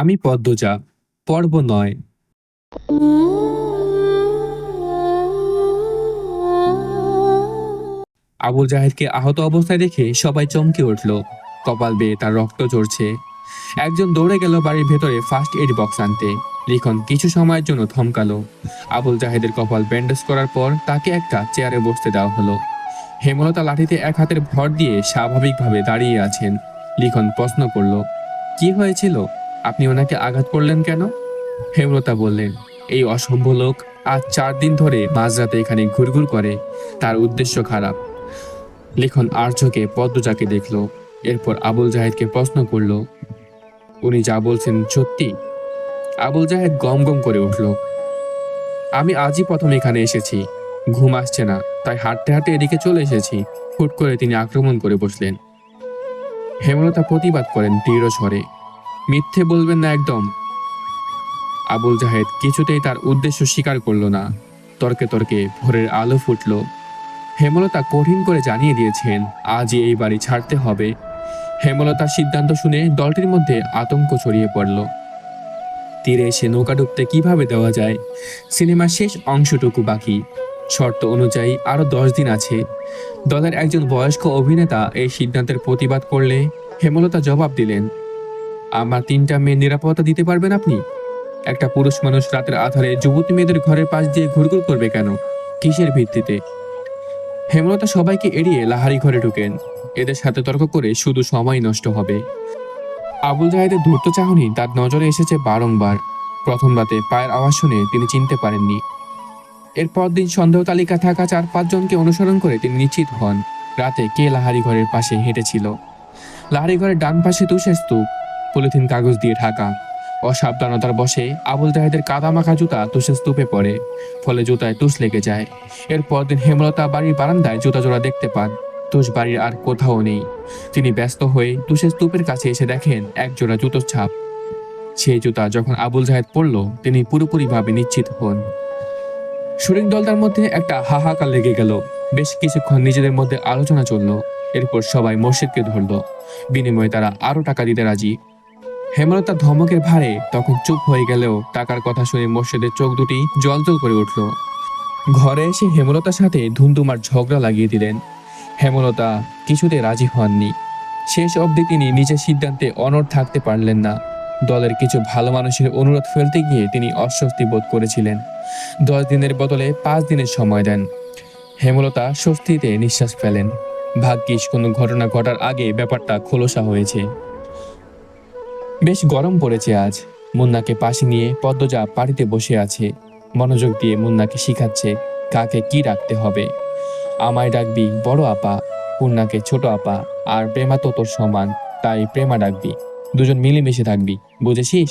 আমি পদ্মজা, পর্ব নয়। আবুল জাহেদকে আহত অবস্থায় দেখে সবাই চমকে উঠল। কপাল বেয়ে তার রক্ত ঝরছে। একজন দৌড়ে গেল বাড়ির ভেতরে ফার্স্ট এড বক্স আনতে। লিখন কিছু সময়ের জন্য থমকালো। আবুল জাহেদের কপাল ব্যান্ডেজ করার পর তাকে একটা চেয়ারে বসতে দেওয়া হলো। হেমলতা লাঠিতে এক হাতের ভর দিয়ে স্বাভাবিকভাবে দাঁড়িয়ে আছেন। লিখন প্রশ্ন করল, কি হয়েছিল? আপনি ওনাকে আঘাত করলেন কেন? হেমলতা বললেন, এই অসভ্য লোক আজ চার দিন ধরে মাঝরাতে এখানে ঘুরঘুর করে। তার উদ্দেশ্য খারাপ। লিখন আর্যকে, পদ্মজাকে দেখল, এরপর আবুল জাহেদকে প্রশ্ন করল, উনি যা বলছেন সত্যি? আবুল জাহেদ গম গম করে উঠল, আমি আজই প্রথম এখানে এসেছি। ঘুম আসছে না, তাই হাঁটতে হাঁটতে এদিকে চলে এসেছি। হুট করে তিনি আক্রমণ করে বসলেন। হেমলতা প্রতিবাদ করেন দৃঢ় স্বরে। মিথ্যে বলবেন না একদম। আবুল জাহেদ কিছুতেই তার উদ্দেশ্য স্বীকার করল না। তর্কে তর্কে ভোরের আলো ফুটল। হেমলতা কঠিন করে জানিয়ে দিয়েছেন, আজই এই বাড়ি ছাড়তে হবে। হেমলতার সিদ্ধান্ত শুনে দলটির মধ্যে আতঙ্ক ছড়িয়ে পড়ল। তীরে এসে নৌকা ডুবতে কীভাবে দেওয়া যায়? সিনেমার শেষ অংশটুকু বাকি। শর্ত অনুযায়ী আরও দশ দিন আছে। দলের একজন বয়স্ক অভিনেতা এই সিদ্ধান্তের প্রতিবাদ করলে হেমলতা জবাব দিলেন আমার তিনটা মেয়ে নিরাপত্তা দিতে পারবেন আপনি? একটা পুরুষ মানুষ রাতের আধারে যুবতী মেয়েদের ঘরের পাশ দিয়ে ঘুরঘুর করবে কেন? কিসের ভিত্তিতে? হেমলতা সবাইকে এড়িয়ে লাহারি ঘরে ঢুকেন। এদের সাথে তর্ক করে শুধু সময় নষ্ট হবে। আবুল জাহেদের ধূর্ত চাহনি তার নজরে এসেছে বারংবার। প্রথম রাতে পায়ের আওয়াজ শুনে তিনি চিনতে পারেননি। এরপর দিন সন্দেহ তালিকা থাকা চার পাঁচজনকে অনুসরণ করে তিনি নিশ্চিত হন, রাতে কে লাহারি ঘরের পাশে হেঁটেছিল। লাহারি ঘরের ডান পাশে তুষের স্তূপ। পলিথিন কাগজ দিয়ে ঢাকা। অসাবধানতার বসে আবুল জাহেদের কাদামাখা জুতা তুষের স্তূপে পড়ে, ফলে জুতায় তুষ লেগে যায়। এরপর দিন হেমলতা বাড়ির বারান্দায় জুতা জোড়া দেখতে পান। তুষ বাড়ির আর কোথাও নেই। তিনি ব্যস্ত হয়ে তুষের স্তূপের কাছে এসে দেখেন এক জোড়া জুতোর ছাপ। সেই জুতা যখন আবুল জাহেদ পড়ল তিনি পুরোপুরিভাবে নিশ্চিত হন। শুটিং দলটার মধ্যে একটা হাহাকার লেগে গেল। বেশ কিছুক্ষণ নিজেদের মধ্যে আলোচনা চলল। এরপর সবাই মসজিদকে ধরল। বিনিময়ে তারা আরও টাকা দিতে রাজি। হেমলতার ধমকের ভারে তখন চুপ হয়ে গেলেও টাকার কথা শুনে মোর্শেদের চোখ দুটি জলজল করে উঠল। ঘরে এসে হেমলতার সাথে ধুমধুমার ঝগড়া লাগিয়ে দিলেন। হেমলতা কিছুতে রাজি হননি। শেষ অবধি তিনি নিজের সিদ্ধান্তে অনড় থাকতে পারলেন না। দলের কিছু ভালো মানুষের অনুরোধ ফেলতে গিয়ে তিনি অস্বস্তি বোধ করেছিলেন। দশ দিনের বদলে পাঁচ দিনের সময় দেন। হেমলতা স্বস্তিতে নিঃশ্বাস ফেলেন। ভাগ্যিস কোনো ঘটনা ঘটার আগে ব্যাপারটা খোলসা হয়েছে। বেশ গরম পড়েছে আজ। মুন্নাকে পাশে নিয়ে পদ্মজা বাড়িতে বসে আছে। মনোযোগ দিয়ে মুন্নাকে শিখাচ্ছে কাকে কি রাখতে হবে। আমায় ডাকবি, বড় আপা। পূর্ণাকে ছোট আপা আর প্রেমা তো তোর সমান, তাই প্রেমা ডাকবি। দুজন মিলেমিশে থাকবি, বুঝেছিস?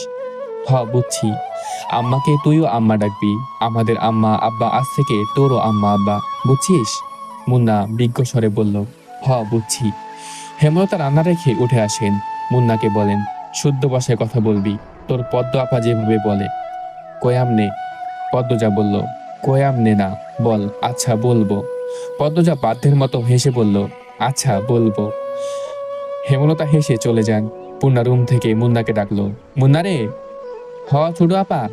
হ, বুঝছি। আম্মাকে তুইও আম্মা ডাকবি। আমাদের আম্মা আব্বা আজ থেকে তোরও আম্মা আব্বা, বুঝছিস? মুন্না বিজ্ঞ স্বরে বলল, হ, বুঝছি। হেমলতা রান্না রেখে উঠে আসেন। মুন্নাকে বলেন শুদ্ধ ভাষায় কথা বলবি। তোর পদ্ম আপা যেভাবে বলে, কয়াম নে। পদ্মজা বলল, কয়াম নে না, বল আচ্ছা বলব। পদ্মজা বাধ্যের মতো হেসে বলল আচ্ছা বলব। হেমলতা হেসে চলে যান। পূর্ণা রুম থেকে মুন্নাকে ডাকলো, মুন্না রে, হ ছোট আপা।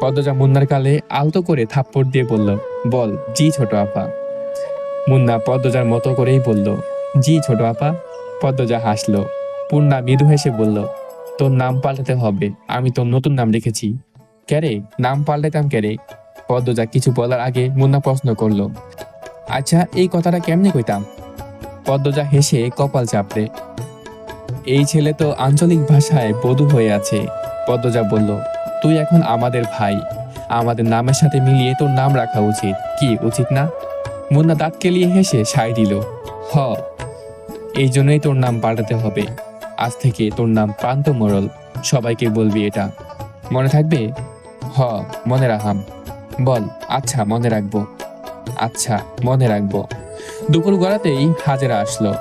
পদ্মজা মুন্নার কালে আলতো করে থাপ্পড় দিয়ে বলল, বল, জি, ছোট আপা। মুন্না পদ্মজার মতো করেই বলল, জি, ছোট আপা। পদ্মজা হাসলো পূর্ণা মৃদু হেসে বলল, তোর নাম পাল্টাতে হবে। আমি তোর নতুন নাম রেখেছি ক্যারে নাম পাল্টাতাম ক্যারে পদ্মজা কিছু বলার আগে মুন্না প্রশ্ন করল আচ্ছা এই কথাটা কেমনে কইতাম? পদ্মজা হেসে কপাল চাপড়ে, এই ছেলে তো আঞ্চলিক ভাষায় বধু হয়ে আছে। পদ্মজা বলল, তুই এখন আমাদের ভাই। আমাদের নামের সাথে মিলিয়ে তোর নাম রাখা উচিত। কি, উচিত না? মুন্না দাঁত কেলিয়ে হেসে সাই দিল, হ, এই জন্যই তোর নাম পাল্টাতে হবে। আজ থেকে তোর নাম প্রান্ত মোড়ল সবাইকে বলবি এটা। মনে থাকবে? হ, মনে রাখাম। বল আচ্ছা মনে রাখব। আচ্ছা মনে রাখব। দুপুর গড়াতেই হাজেরা আসলো।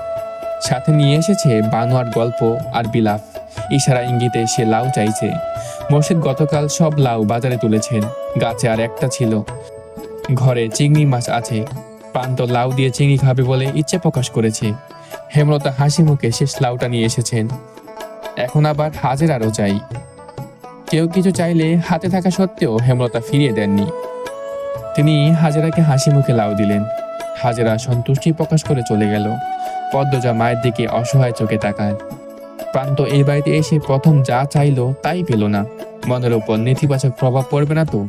সাথে নিয়ে এসেছে বানোয়ার গল্প আর বিলাপ। ইশারা ইঙ্গিতে সে লাউ চাইছে। মোর্শেদ গতকাল সব লাউ বাজারে তুলেছেন। গাছে আর একটা ছিল। ঘরে চিংড়ি মাছ আছে। প্রান্ত লাউ দিয়ে চিংড়ি খাবে বলে ইচ্ছে প্রকাশ করেছে। হেমলতা হাসি মুখে শেষ লাউটা নিয়ে এসেছেন। এখন আবার হাজের আরও চাই। কেউ কিছু চাইলে হাতে থাকা সত্ত্বেও হেমলতা ফিরিয়ে দেননি। তিনি হাজেরাকে হাসি মুখে লাউ দিলেন। হাজেরা সন্তুষ্টি প্রকাশ করে চলে গেল। পদ্মজা মায়ের দিকে অসহায় চোখে তাকায়। প্রান্ত এই বাড়িতে এসে প্রথম যা চাইলো তাই পেল না। মনের উপর নেতিবাচক প্রভাব পড়বে না তো।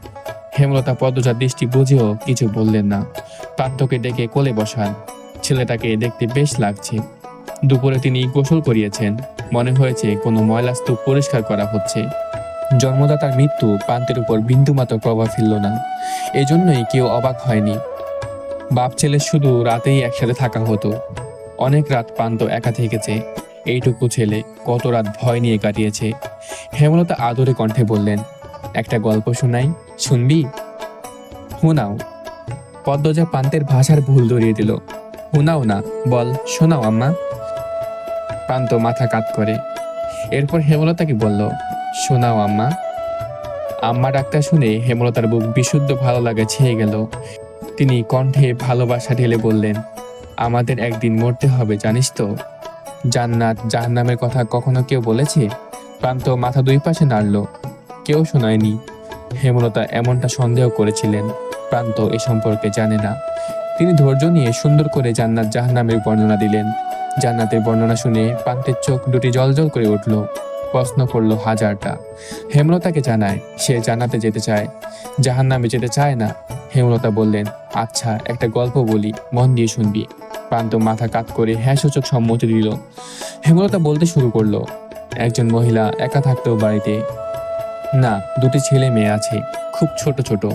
হেমলতা পদ্মজার দৃষ্টি বুঝেও কিছু বললেন না। প্রান্তকে ডেকে কোলে বসান। ছেলেটাকে দেখতে বেশ লাগছে। দুপুরে তিনি গোসল করিয়েছেন। মনে হয়েছে কোনো ময়লা স্তূপ পরিষ্কার করা হচ্ছে। জন্মদাতার মৃত্যু প্রান্তের উপর বিন্দুমাত্র প্রভাব ফেলল না। এজন্যই কেউ অবাক হয়নি। বাপ ছেলে শুধু রাতেই একসাথে থাকা হতো। অনেক রাত প্রান্ত একা থেকেছে। এইটুকু ছেলে কত রাত ভয় নিয়ে কাটিয়েছে। হেমলতা আদরে কণ্ঠে বললেন, একটা গল্প শোনাই, শুনবি? হুনাও পদ্মজা প্রান্তের ভাষার ভুল ধরিয়ে দিল। হুনাও না, বল, শোনাও আম্মা। প্রান্ত মাথা কাত করে। এরপর হেমলতাকে বলল, শোনাও আম্মা। আম্মা ডাক্তার শুনে হেমলতার বুক বিশুদ্ধ ভালো লাগে ছেয়ে গেল। তিনি কণ্ঠে ভালোবাসা ঢেলে বললেন, আমাদের একদিন মরতে হবে, জানিস তো? জান্নাত জাহান্নামের কথা কখনো কেউ বলেছে? প্রান্ত মাথা দুই পাশে নাড়ল, কেউ শোনায়নি। হেমলতা এমনটা সন্দেহ করেছিলেন প্রান্ত এ সম্পর্কে জানে না। তিনি ধৈর্য নিয়ে সুন্দর করে জান্নাত জাহান্নামের বর্ণনা দিলেন। জান্নাতের বর্ণনা শুনে প্রান্তের চোখ দুটি জলজল করে উঠল। প্রশ্ন করল হাজারটা। হেমলতাকে জানায়, সে জান্নাতে যেতে চায়। জাহান্নামে যেতে চায় না। হেমলতা বললেন আচ্ছা একটা গল্প বলি, মন দিয়ে শুনবি। প্রান্ত মাথা কাত করে হ্যাঁ সূচক সম্মতি দিল। হেমলতা বলতে শুরু করল, একজন মহিলা একা থাকতেও বাড়িতে। না, দুটি ছেলে মেয়ে আছে, খুব ছোট ছোট,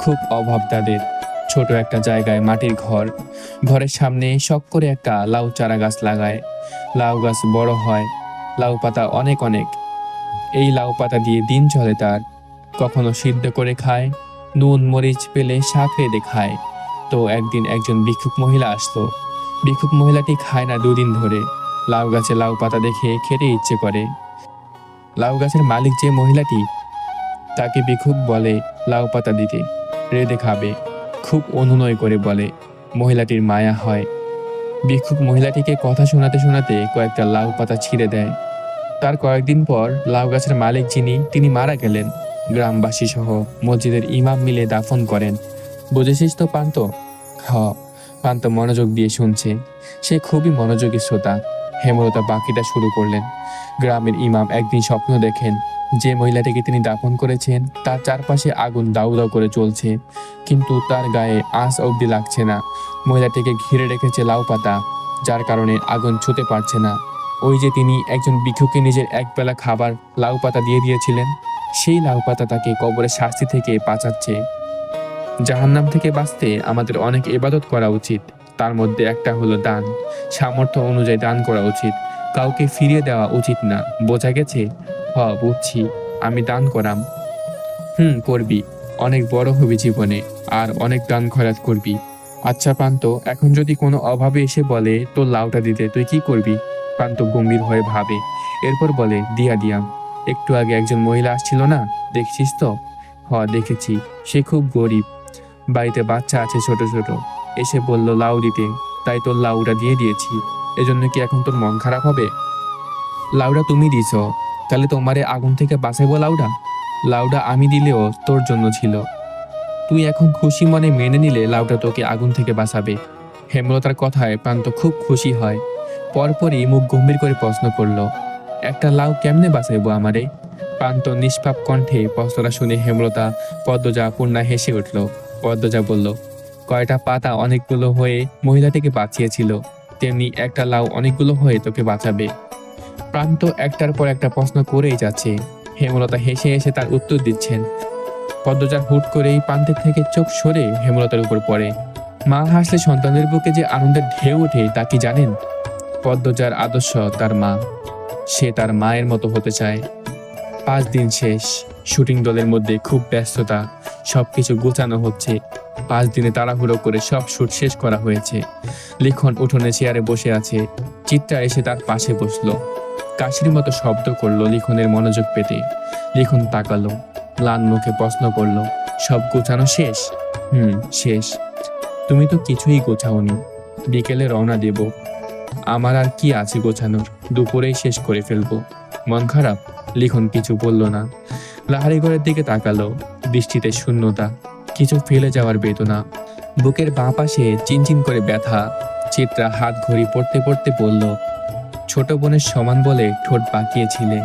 খুব অভাব তাদের। ছোট একটা জায়গায় মাটির ঘর। ঘরের সামনে শখ করে একটা লাউ চারা গাছ লাগায়। লাউ গাছ বড় হয়, লাউ পাতা অনেক অনেক। এই লাউ পাতা দিয়ে দিন চলে তার। কখনো সিদ্ধ করে খায়, নুন, মরিচ পেলে শাক রেঁধে খায়। তো একদিন একজন ভিক্ষুক মহিলা আসলো। ভিক্ষুক মহিলাটি খায় না দুদিন ধরে। লাউ গাছে লাউ পাতা দেখে খেতে ইচ্ছে করে। লাউ গাছের মালিক যে মহিলাটি, তাকে ভিক্ষুক বলে লাউ পাতা দিতে। রেঁধে খাবে। খুব অনুনয় করে বলে, মহিলাটির মায়া হয়। ভিক্ষুক মহিলাটিকে কথা শোনাতে শোনাতে কয়েকটা লাউ পাতা ছিঁড়ে দেয়। তার কয়েকদিন পর লাউ গাছের মালিক যিনি, তিনি মারা গেলেন। গ্রামবাসী সহ মসজিদের ইমাম মিলে দাফন করেন। বুঝেছিস তো পান্ত, হ, পান্ত মনোযোগ দিয়ে শুনছে। সে খুবই মনোযোগী শ্রোতা। হেমলতা বাকিটা শুরু করলেন। গ্রামের ইমাম একদিন স্বপ্ন দেখেন যে মহিলাটিকে তিনি দাফন করেছেন, তার চারপাশে আগুন দাউ দাউ করে চলছে। কিন্তু তার গায়ে আঁচ অবধি লাগছে না। মহিলাটিকে ঘিরে রেখেছে লাউ পাতা, যার কারণে আগুন ছুতে পারছে না। ওই যে তিনি একজন ভিক্ষুকে নিজের একবেলা খাবার লাউ পাতা দিয়ে দিয়েছিলেন, সেই লাউ পাতা তাকে কবরের শাস্তি থেকে বাঁচাচ্ছে। জাহান্নাম থেকে বাঁচতে আমাদের অনেক ইবাদত করা উচিত। তার মধ্যে একটা হলো দান। সামর্থ্য অনুযায়ী দান করা উচিত। কাউকে ফিরিয়ে দেওয়া উচিত না। বোঝা গেছে হ, বুঝছি। আমি দান করাম। হুম, করবি। অনেক বড় হবি জীবনে, আর অনেক দান খরাত করবি। আচ্ছা প্রান্ত এখন যদি কোনো অভাবে এসে বলে, তোর লাউটা দিতে, তুই কি করবি? প্রান্ত গম্ভীর হয়ে ভাবে। এরপর বলে, দিয়া দিয়াম একটু আগে একজন মহিলা আসছিল না? দেখছিস তো? হ, দেখেছি। সে খুব গরিব। বাড়িতে বাচ্চা আছে ছোট ছোট। এসে বলল, লাউ দিতে। তাই তোর লাউটা দিয়ে দিয়েছি। এজন্য কি এখন তোর মন খারাপ হবে? লাউটা তুমি দিছ। তাহলে তোমারে আগুন থেকে বাঁচাইবো লাউডা? লাউডা আমি দিলেও তোর জন্য ছিল। তুই এখন খুশি মনে মেনে নিলে লাউটা তোকে আগুন থেকে বাঁচাবে। হেমলতার কথায় প্রান্ত খুব খুশি হয়। পরপরই মুখ গম্ভীর করে প্রশ্ন করল, একটা লাউ কেমনে বাঁচাইবো আমারে? প্রান্ত নিষ্পাপ কণ্ঠে প্রশ্নটা শুনে হেমলতা পদ্মজা পূর্ণা হেসে উঠল। পদ্মজা বলল, কয়টা পাতা অনেকগুলো হয়ে মহিলাটিকে বাঁচিয়েছিল। তেমনি একটা লাউ অনেকগুলো হয়ে তোকে বাঁচাবে। প্রান্ত একটার পর একটা প্রশ্ন করেই যাচ্ছে। হেমলতা হেসে হেসে তার উত্তর দিচ্ছেন। পদ্মজার হুট করেই প্রান্তের থেকে চোখ সরে হেমলতার উপর পড়ে। মা হাসলে সন্তানের বুকে যে আনন্দের ঢেউ ওঠে, তা কি জানেন? পদ্মজার আদর্শ তার মা। সে তার মায়ের মতো হতে চায়। পাঁচ দিন শেষ। শুটিং দলের মধ্যে খুব ব্যস্ততা। সবকিছু গোছানো হচ্ছে। পাঁচ দিনে তাড়াহুড়ো করে সব শুট শেষ করা হয়েছে। লিখন উঠোনে চেয়ারে বসে আছে। চিত্রা এসে তার পাশে বসল। কাশির মতো শব্দ করল লিখনের মনোযোগ পেতে। লিখন তাকালো ম্লান মুখে প্রশ্ন করল, সব গোছানো শেষ? হুম, শেষ। তুমি তো কিছুই গোছাওনি। বিকেলে রওনা দেব। আমার আর কি আছে গোছানোর? দুপুরেই শেষ করে ফেলব। মন খারাপ? লিখন কিছু বলল না। লাহারি ঘরের দিকে তাকালো বৃষ্টিতে শূন্যতা। কিছু ফেলে যাওয়ার বেদনা। বুকের বাঁ পাশে চিনচিন করে ব্যথা। চিত্রা হাত ঘড়ি পড়তে পড়তে বলল ছোট বোনের সমান বলে ঠোঁট বাঁকিয়েছিলে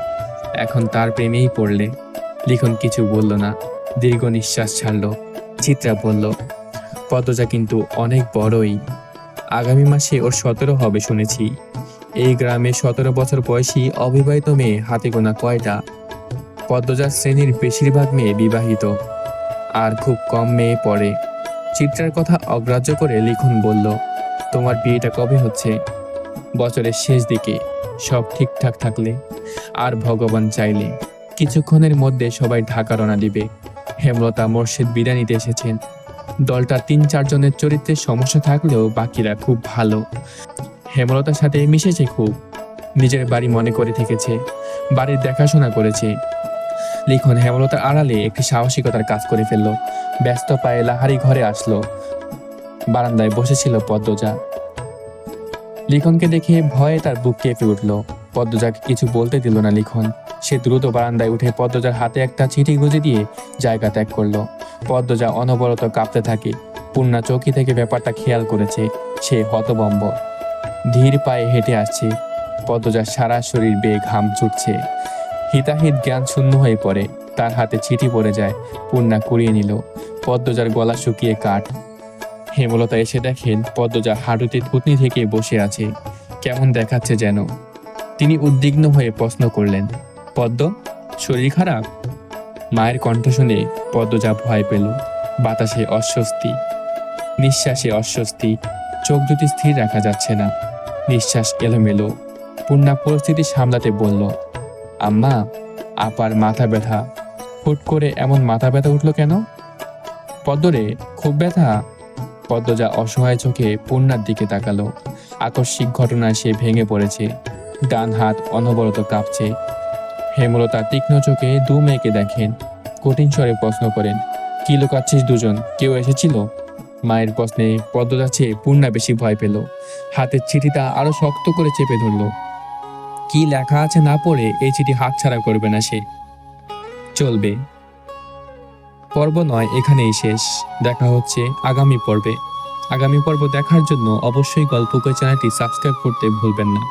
এখন তার প্রেমেই পড়লে। লিখন কিছু বলল না। দীর্ঘ নিঃশ্বাস ছাড়ল। চিত্রা বলল, পদ্মজা কিন্তু অনেক বড়ই। আগামী মাসে ওর সতেরো হবে শুনেছি। এই গ্রামে সতেরো বছর বয়সী অবিবাহিত মেয়ে হাতে গোনা কয়টা? পদ্মজার শ্রেণির বেশিরভাগ মেয়ে বিবাহিত। আর খুব কম মেয়ে পড়ে। চিত্রার কথা অগ্রাহ্য করে লিখন বলল, তোমার বিয়েটা কবে হচ্ছে? বছরের শেষ দিকে সব ঠিকঠাক থাকলে আর ভগবান চাইলে কিছুক্ষণের মধ্যে সবাই ঢাকা রওনা দিবে। হেমলতা মোর্শেদ বিদায় নিতে এসেছেন। দলটা তিন চারজনের চরিত্রে সমস্যা থাকলেও বাকিরা খুব ভালো। হেমলতার সাথে মিশেছে খুব। নিজের বাড়ি মনে করে থেকেছে, বাড়ির দেখাশোনা করেছে। লিখন হেমলতার আড়ালে একটি সাহসিকতার কাজ করে ফেলল। ব্যস্ত পায়ে লাহারি ঘরে আসলো। বারান্দায় বসেছিল পদ্মজা। লিখনকে দেখে ভয়ে তার বুক কেঁপে উঠল। পদ্মজাকে কিছু বলতে দিল না লিখন। সে দ্রুত বারান্দায় উঠে পদ্মজার হাতে একটা চিঠি গুঁজে দিয়ে জায়গা ত্যাগ করল। পদ্মজা অনবরত কাঁপতে থাকে। পূর্ণা চৌকি থেকে ব্যাপারটা খেয়াল করেছে। সে হতবম্ব। ধীর পায়ে হেঁটে আসছে। পদ্মজার সারা শরীর বেয়ে ঘাম ছুটছে। হিতাহিত জ্ঞান শূন্য হয়ে পড়ে। তার হাতে চিঠি পড়ে যায়। পূর্ণা কুড়িয়ে নিল। পদ্মজার গলা শুকিয়ে কাঠ। হেমলতা এসে দেখেন পদ্মজা হাঁটুতে থুতনি থেকে বসে আছে। কেমন দেখাচ্ছে যেন। তিনি উদ্বিগ্ন হয়ে প্রশ্ন করলেন, পদ্ম, শরীর খারাপ? মায়ের কণ্ঠ শুনে পদ্মজা ভয় পেল। বাতাসে অস্বস্তি। নিঃশ্বাসে অস্বস্তি। চোখ দুটি স্থির রাখা যাচ্ছে না। নিঃশ্বাস এলোমেলো। পূর্ণা পরিস্থিতি সামলাতে বলল, আম্মা, আপার মাথা ব্যথা। হুট করে এমন মাথা ব্যথা উঠল কেন? পদ্মরে, খুব ব্যথা। পদ্মজা অসহায় চোখে পূর্ণার দিকে তাকালো। আকস্মিক ঘটনায় সে ভেঙে পড়েছে। ডান হাত অনবরত কাঁপছে। হেমলতা তীক্ষ্ণ চোখে দু মেয়েকে দেখেন। কঠিন স্বরে প্রশ্ন করেন, কি লুকাচ্ছিস দুজন? কেউ এসেছিল? মায়ের প্রশ্নে পদ্মজা চেয়ে পূর্ণা বেশি ভয় পেল। হাতের চিঠিটা আরও শক্ত করে চেপে ধরল। কি লেখা আছে না পড়ে, এই চিঠি হাতছাড়া করবে না সে। চলবে। পর্ব নয়, এখানেই শেষ। দেখা হচ্ছে আগামী পর্বে। আগামী পর্ব দেখার জন্য অবশ্যই গল্পকে চ্যানেলটি সাবস্ক্রাইব করতে ভুলবেন না.